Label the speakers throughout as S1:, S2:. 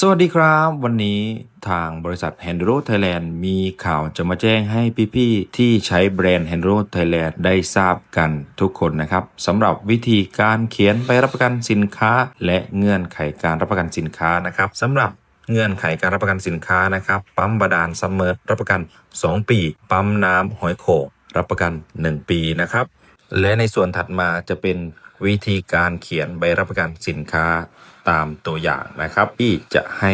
S1: สวัสดีครับ วันนี้ทางบริษัท h a n d r o Thailand มีข่าวจะมาแจ้งให้พี่ๆ ที่ใช้แบรนด์ h a n d r o Thailand ได้ทราบกันทุกคนนะครับสำหรับวิธีการเขียนใบรับประกันสินค้า และเงื่อนไขการรับประกันสินค้านะครับสำหรับเงื่อนไขการรับประกันสินค้านะครับ ปั๊มบาดาลซัมเมอร์รับประกัน 2 ปี ปั๊มน้ำหอยโขงรับประกัน 1 ปีนะครับ และในส่วนถัดมาจะเป็นวิธีการเขียนใบรับประกันสินค้าตามตัวอย่างนะครับที่จะให้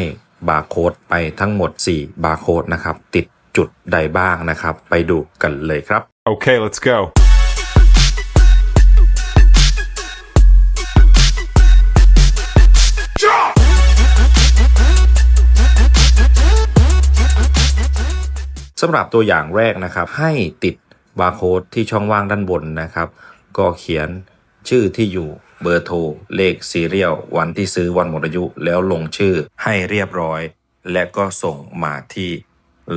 S1: บาร์โค้ดไปทั้งหมด 4 บาร์โค้ดนะครับ ติดจุดใดบ้างนะครับ ไปดูกันเลยครับ
S2: Okay, let's go.
S1: สำหรับตัวอย่างแรกนะครับ ให้ติด บาร์โค้ดที่ช่องว่างด้านบนนะครับ ก็เขียนชื่อที่อยู่เบอร์โทร เลขซีเรียลวันที่ซื้อวันหมดอายุ แล้วลงชื่อให้เรียบร้อย และก็ส่งมาที่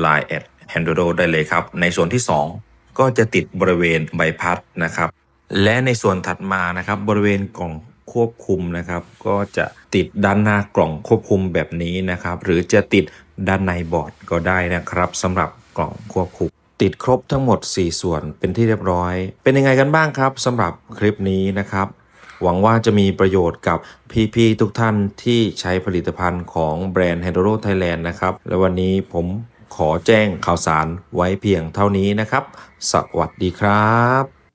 S1: Line แอด h a n d o ได้เลยครับ ในส่วนที่ 2 ก็จะติดบริเวณใบพัดนะครับ และในส่วนถัดมานะครับ บริเวณกล่องควบคุมนะครับ ก็จะติดด้านหน้ากล่องควบคุมแบบนี้นะครับ หรือจะติดด้านในบอร์ดก็ได้นะครับสำหรับกล่องควบคุม ติดครบทั้งหมด 4 ส่วนเป็นที่เรียบร้อย เป็นยังไงกันบ้างครับสำหรับคลิปนี้นะครับ หวังว่าจะมีประโยชน์กับพี่ๆทุกท่านที่ใช้ผลิตภัณฑ์ของแบรนด์ h a n d r o Thailand นะครับ และวันนี้ผมขอแจ้งข่าวสารไว้เพียงเท่านี้นะครับ สวัสดีครับ